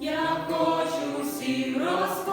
я хочу всім розповісти.